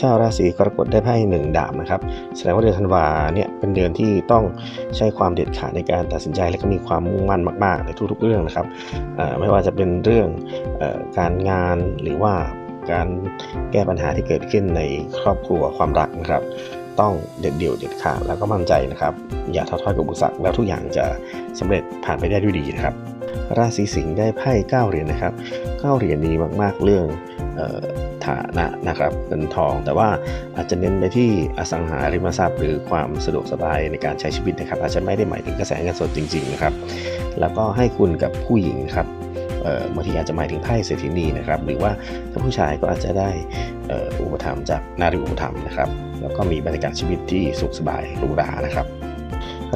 ชาวราศีกรกฎได้ไพ่หนึ่งดาบนะครับแสดงว่าเดือนธันวาเนี่ยเป็นเดือนที่ต้องใช้ความเด็ดขาดในการตัดสินใจและก็มีความมุ่งมั่นมากๆ ในทุกๆเรื่องนะครับไม่ว่าจะเป็นเรื่องอการงานหรือว่าการแก้ปัญหาที่เกิดขึ้นในครอบครัวความรักนะครับ ต้องเด็ดเดี่ยวเด็ดขาดแล้วก็มั่นใจนะครับ อย่าท้อถอยกับอุปสรรคแล้วทุกอย่างจะสำเร็จผ่านไปได้ด้วยดีนะครับ ราศีสิงห์ได้ไพ่เก้าเหรียญนะครับเก้าเหรียญดีมากๆเรื่องออฐานะนะครับเงินทอง แต่ว่าอาจจะเน้นไปที่อสังหาริมทรัพย์ หรือความสะดวกสบายในการใช้ชีวิตนะครับ อาจจะไม่ได้หมายถึงกระแสเงินสดจริงๆนะครับแล้วก็ให้คุณกับผู้หญิงครับบางทีอาจจะหมายถึงไพ่เศรษฐินีนะครับ หรือว่าถ้าผู้ชายก็อาจจะได้อุปถัมภ์จากนารีอุปถัมภ์นะครับ แล้วก็มีบรรยากาศชีวิตที่สุขสบายหรูหรานะครับ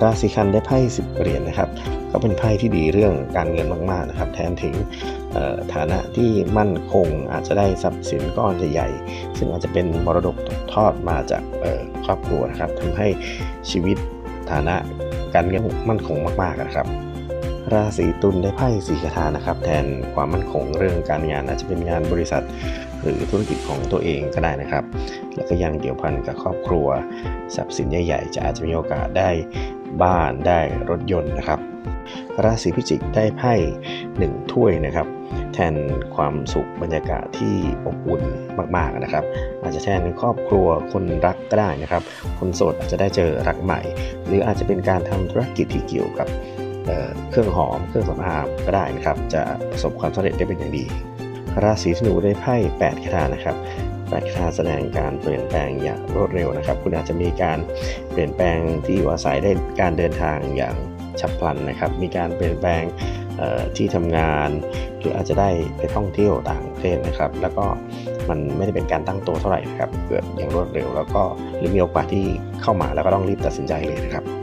ราศีกันได้ไพ่สิบเหรียญนะครับ ก็เป็นไพ่ที่ดีเรื่องการเงินมากๆนะครับแทนถึงฐานะที่มั่นคงอาจจะได้ทรัพย์สินก้อนใหญ่ๆซึ่งอาจจะเป็นมรดกตกทอดมาจากครอบครัวนะครับทำให้ชีวิตฐานะการเงินมั่นคงมากๆนะครับราศีตุลได้ไพ่สีคาถานะครับ แทนความมั่นคงเรื่องการงานอาจจะเป็นงานบริษัท หรือธุรกิจของตัวเองก็ได้นะครับ แล้วก็ยังเกี่ยวพันกับครอบครัว ทรัพย์สินใหญ่ ๆ จะอาจจะมีโอกาสได้บ้านได้รถยนต์นะครับ ราศีพิจิกได้ไพ่หนึ่งถ้วยนะครับ แทนความสุขบรรยากาศที่อบอุ่นมากๆนะครับ อาจจะแทนครอบครัวคนรักก็ได้นะครับ คนโสดอาจจะได้เจอรักใหม่ หรืออาจจะเป็นการทำธุรกิจที่เกี่ยวกับเเครื่องหอมเครื่องสำอางก็ได้นะครับ จะประสบความสำเร็จได้เป็นอย่างดี ราศีธนูได้ไพ่8คาถานะครับแปดคาถาแสดงการเปลี่ยนแปลงอย่างรวดเร็วนะครับ คุณอาจจะมีการเปลี่ยนแปลงที่อยู่อาศัยได้การเดินทางอย่าง ฉับพลันนะครับ มีการเปลี่ยนแปลงที่ทำงาน หรืออาจจะได้ไปท่องเที่ยวต่างประเทศนะครับ แล้วก็มันไม่ได้เป็นการตั้งตัวเท่าไหร่นะครับ เกิดอย่างรวดเร็ว แล้วก็หรือมีโอกาสที่เข้ามาแล้วก็ต้องรีบตัดสินใจเลยนะครับ